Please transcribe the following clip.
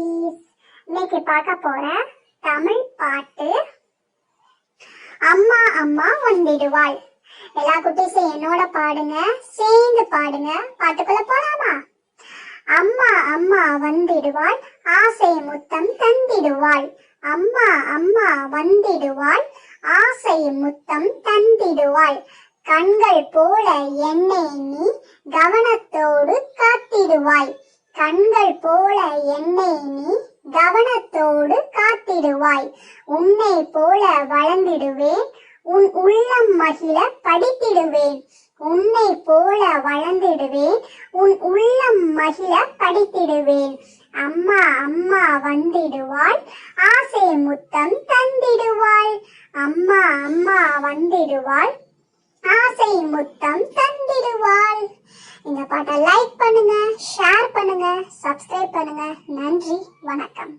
குட்டீஸ் இன்னைக்கு பார்க்க போற தமிழ் பாட்டு. அம்மா அம்மா வந்திடுவாள். எல்லா குட்டீஸும் என்னோட பாடுங்க சேர்ந்து பாடுங்க. பாட்டுக்குள்ள போலாமா? அம்மா அம்மா வந்திடுவாள் ஆசை முத்தம் தந்திடுவாள். அம்மா அம்மா வந்திடுவாள் ஆசை முத்தம் தந்திடுவாள். கண்கள் போல என்னை நீ கவனத்தோடு காத்திடுவாய். கண்கள் போல என்னை நீ கவனத்தோடு காத்திடுவாய். உன்னை போல வளர்ந்திடுவேன். உன் உள்ளம் மகிழ படித்திடுவேன். உன்னை போல வளர்ந்திடுவேன். உன் உள்ளம் மகிழ படித்திடுவேன். அம்மா அம்மா வந்திடுவாள். ஆசை முத்தம் தந்திடுவாள். அம்மா அம்மா வந்திடுவாள். ஆசை முத்தம் தந்திடுவாள். இந்த பாட்டை லைக் பண்ணுங்க ஷேர் பண்ணுங்க. சப்ஸ்கிரைப் பண்ணுங்க. நன்றி. வணக்கம்.